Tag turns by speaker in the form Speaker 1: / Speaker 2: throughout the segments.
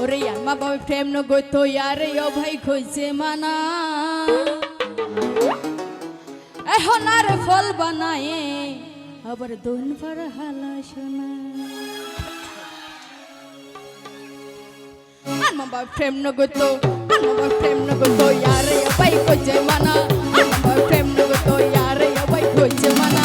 Speaker 1: ওরে আর মা বাবা, প্রেম ন গইতো ইয়ারে ও ভাই কইছে মানা। এখন আর ফল বানায় আবার দোন পর হালা শোনা। আর প্রেম ন গইতো আর প্রেম ন গইতো ইয়ারে ও ভাই কইছে মানা। আর প্রেম ন গইতো ইয়ারে ও ভাই কইছে মানা।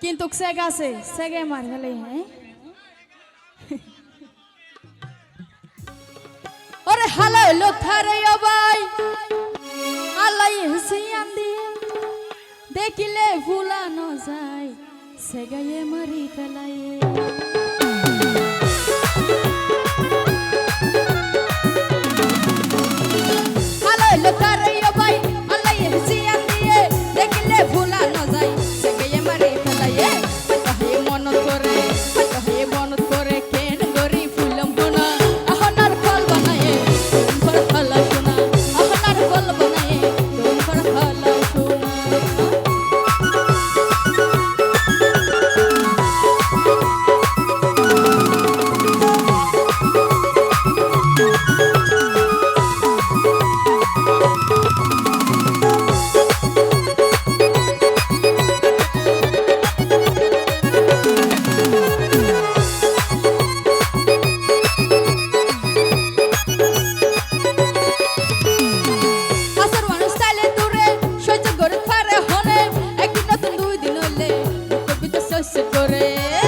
Speaker 1: কিন্তু সেগ আছে সেগে মার গেলে হ্যাঁ ওরে হাল হইল থারে ভাই আলাই হুসিয়ান দিয়ে দেখিলে ভুলানো যায় সেগাইয়ে মারি ফেলাইয়ে করে